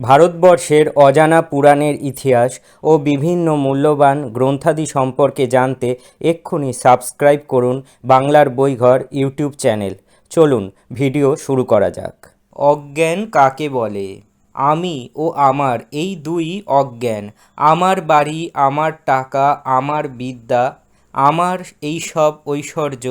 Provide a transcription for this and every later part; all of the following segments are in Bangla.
ভারতবর্ষের অজানা পুরাণের ইতিহাস ও বিভিন্ন মূল্যবান গ্রন্থাদি সম্পর্কে জানতে এক্ষুনি সাবস্ক্রাইব করুন বাংলার বইঘর ইউটিউব চ্যানেল। চলুন, ভিডিও শুরু করা যাক। অজ্ঞান কাকে বলে? আমি ও আমার এই দুই অজ্ঞান, আমার বাড়ি, আমার টাকা, আমার বিদ্যা, আমার এই সব ঐশ্বর্য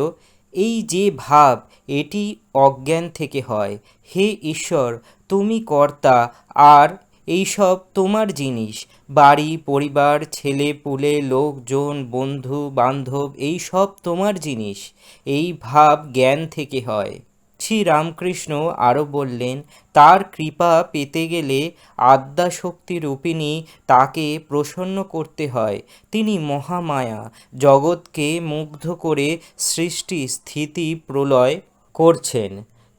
এই যে ভাব, এটি অজ্ঞান থেকে হয়। হে ঈশ্বর, তুমি কর্তা, আর এইসব তোমার জিনিস। বাড়ি, পরিবার, ছেলে, পুলে, লোকজন, বন্ধু, বান্ধব এই সব তোমার জিনিস। এই ভাব জ্ঞান থেকে হয়। শ্রী রামকৃষ্ণ আরও বললেন, তার কৃপা পেতে গেলে আদ্যাশক্তি রূপিণী তাকে প্রসন্ন করতে হয়। তিনি মহামায়া, জগৎকে মুগ্ধ করে সৃষ্টি স্থিতি প্রলয় করছেন।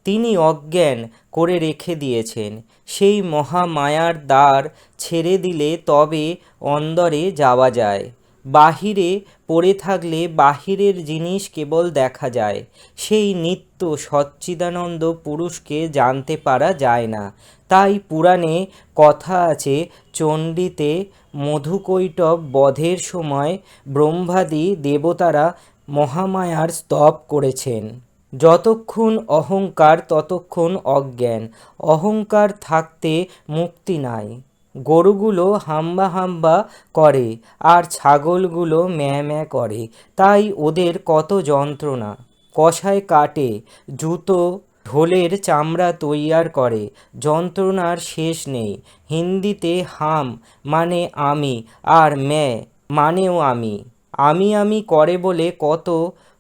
তিনি অজ্ঞান করে রেখে দিয়েছেন। সেই মহামায়ার দ্বার ছেড়ে দিলে তবে অন্দরে যাওয়া যায়। বাহিরে পড়ে থাকলে বাহিরের জিনিস কেবল দেখা যায়। সেই নিত্য সচ্চিদানন্দ পুরুষকে জানতে পারা যায় না। তাই পুরাণে কথা আছে, চণ্ডীতে মধুকৈটব বধের সময় ব্রহ্মাদি দেবতারা মহামায়ার স্তব করেছেন। যতক্ষণ অহংকার, ততক্ষণ অজ্ঞান। অহংকার থাকতে মুক্তি নাই। গরুগুলো হাম্বা হাম্বা করে আর ছাগলগুলো ম্যা ম্যাঁ করে। তাই ওদের কত যন্ত্রণা। কষায় কাটে, জুতো, ঢোলের চামড়া তৈয়ার করে। যন্ত্রণার শেষ নেই। হিন্দিতে হাম মানে আমি আর ম্যা মানেও আমি। আমি আমি করে বলে কত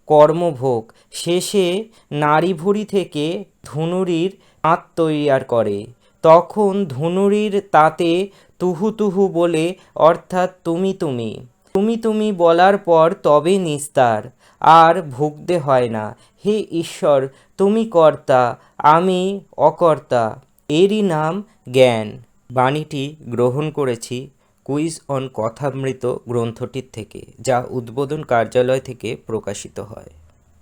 কর্মভোগ। শেষে নাড়িভুড়ি থেকে ধুনুরির তাঁত তৈয়ার করে। তখন ধুনুরির তাতে তুহু তুহু বলে, অর্থাৎ তুমি তুমি। তুমি তুমি বলার পর তবে নিস্তার, আর ভুগতে হয় না। হে ঈশ্বর, তুমি কর্তা, আমি অকর্তা, এরই নাম জ্ঞান। বাণীটি গ্রহণ করেছি কুইজ অন কথামৃত গ্রন্থটির থেকে, যা উদ্বোধন কার্যালয় থেকে প্রকাশিত হয়।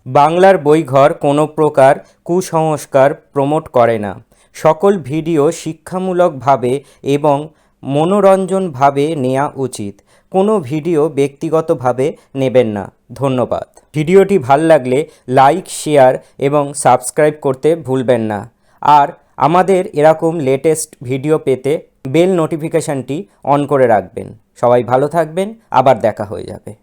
বাংলার বইঘর কোনো প্রকার কুসংস্কার প্রমোট করে না। সকল ভিডিও শিক্ষামূলকভাবে এবং মনোরঞ্জনভাবে নেওয়া উচিত। কোনো ভিডিও ব্যক্তিগতভাবে নেবেন না। ধন্যবাদ। ভিডিওটি ভালো লাগলে লাইক, শেয়ার এবং সাবস্ক্রাইব করতে ভুলবেন না। আর আমাদের এরকম লেটেস্ট ভিডিও পেতে বেল নোটিফিকেশানটি অন করে রাখবেন। সবাই ভালো থাকবেন। আবার দেখা হয়ে যাবে।